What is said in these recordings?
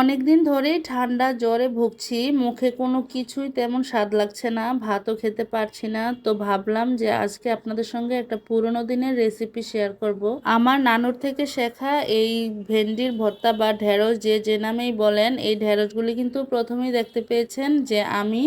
অনেক দিন ধরেই ঠান্ডা জ্বরে ভুগছি, মুখে কোনো কিছুই তেমন স্বাদ লাগছে না, ভাতও খেতে পারছি না তো ভাবলাম যে আজকে আপনাদের সঙ্গে একটা পুরনো দিনের রেসিপি শেয়ার করব। আমার নানুর থেকে শেখা এই ভেন্ডির ভর্তা বা ঢেঁড়স যে যে নামেই বলেন, এই ঢেঁড়সগুলি কিন্তু প্রথমেই দেখতে পেয়েছেন যে আমি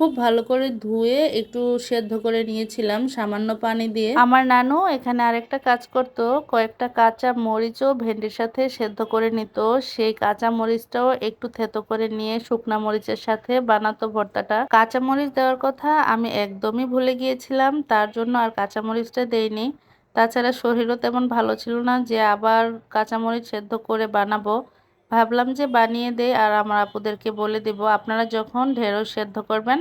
খুব ভালো করে ধুয়ে একটু সেদ্ধ করে নিয়েছিলাম সামান্য পানি দিয়ে। আমার নানু এখানে আরেকটা কাজ করত, কয়েকটা কাঁচা মরিচও ভেন্ডির সাথে সেদ্ধ করে নিত। সেই কাঁচা মরিচটাও একটু থেতো করে নিয়ে শুকনা মরিচের সাথে বানাতো ভর্তাটা। কাঁচা মরিচ দেওয়ার কথা আমি একদমই ভুলে গিয়েছিলাম, তার জন্য আর কাঁচা মরিচটা দেইনি। তাছাড়া শরীরও তেমন ভালো ছিল না যে আবার কাঁচামরিচ সেদ্ধ করে বানাবো। ভাবলাম যে বানিয়ে দেই আর আমার আপুদেরকে বলে দেব। আপনারা যখন ঢেঁড়স সেদ্ধ করবেন,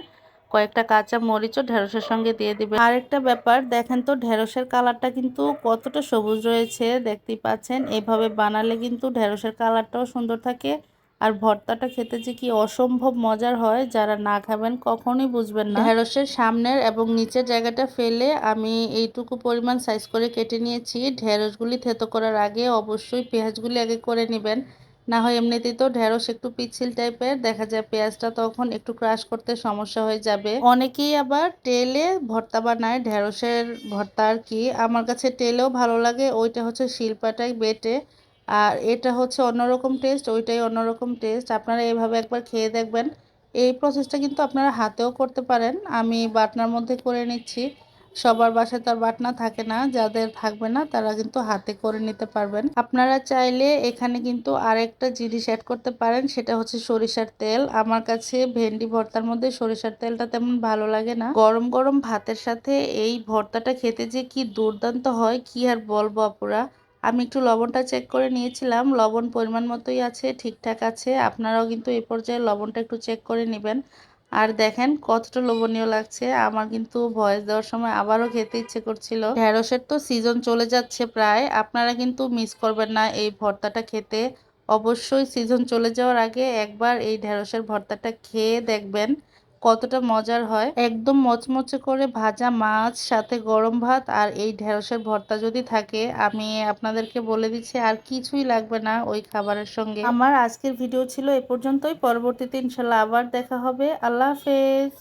কয়েকটা কাঁচা মরিচও ঢেঁড়সের সঙ্গে দিয়ে দিবেন। আরেকটা ব্যাপার, দেখেন তো ঢেঁড়সের কালারটা কিন্তু কতটা সবুজ রয়েছে, দেখতেই পাচ্ছেন। এভাবে বানালে কিন্তু ঢেঁড়সের কালারটাও সুন্দর থাকে আর ভর্তাটা খেতে যে কি অসম্ভব মজার হয়, যারা না খাবেন কখনই বুঝবেন না। ঢেঁড়সের সামনের এবং নিচের জায়গাটা ফেলে আমি এইটুকু পরিমাণ সাইজ করে কেটে নিয়েছি। ঢেঁড়সগুলি থেতো করার আগে অবশ্যই পেঁয়াজগুলি আগে করে নেবেন। না হয় এমনিতেই তো ঢেঁড়স একটু পিচ্ছিল টাইপের, দেখা যায় পেঁয়াজটা তখন একটু ক্রাশ করতে সমস্যা হয়ে যাবে। অনেকেই আবার তেলে ভর্তা বানায়, ঢেঁড়সের ভর্তা আর কি। আমার কাছে তেলেও ভালো লাগে, ওইটা হচ্ছে শিল্পাটাই বেটে। আর এটা হচ্ছে অন্যরকম টেস্ট ওইটাই অন্যরকম টেস্ট আপনারা এভাবে একবার খেয়ে দেখবেন। এই প্রসেসটা কিন্তু আপনারা হাতেও করতে পারেন। আমি বাটনার মধ্যে করে নিচ্ছি। সবার বাসায় তো আর বাটনা থাকে না, যাদের থাকবে না তারা কিন্তু হাতে করে নিতে পারবেন। আপনারা চাইলে এখানে কিন্তু আরেকটা জিনিস অ্যাড করতে পারেন, সেটা হচ্ছে সরিষার তেল। আমার কাছে ভেন্ডি ভর্তার মধ্যে সরিষার তেলটা তেমন ভালো লাগে না। গরম গরম ভাতের সাথে এই ভর্তাটা খেতে যে কি দুর্দান্ত হয়, কি আর বলব আপুরা? আমি একটু লবণটা চেক করে নিয়েছিলাম, লবণ পরিমাণ মতোই আছে, ঠিকঠাক আছে। আপনারাও কিন্তু এই পর্যায়ে লবণটা একটু চেক করে নেবেন। আর দেখেন কতটা লোভনীয় লাগছে। আমার কিন্তু ভয়েস দেওয়ার সময় আবারও খেতে ইচ্ছে করছিল। ঢেঁড়সের তো সিজন চলে যাচ্ছে প্রায়। আপনারা কিন্তু মিস করবেন না এই ভর্তাটা খেতে। অবশ্যই সিজন চলে যাওয়ার আগে একবার এই ঢেঁড়সের ভর্তাটা খেয়ে দেখবেন। কতটা মজার হয়। একদম মচমচে করে ভাজা মাছ, সাথে গরম ভাত আর এই ঢেঁড়সের ভর্তা যদি থাকে, আমি আপনাদেরকে বলে দিচ্ছি আর কিছুই লাগবে না ওই খাবারের সঙ্গে। আমার আজকের ভিডিও ছিল এ পর্যন্তই। পরবর্তীতে ইনশাল্লাহ আবার দেখা হবে। আল্লাহ হাফেজ।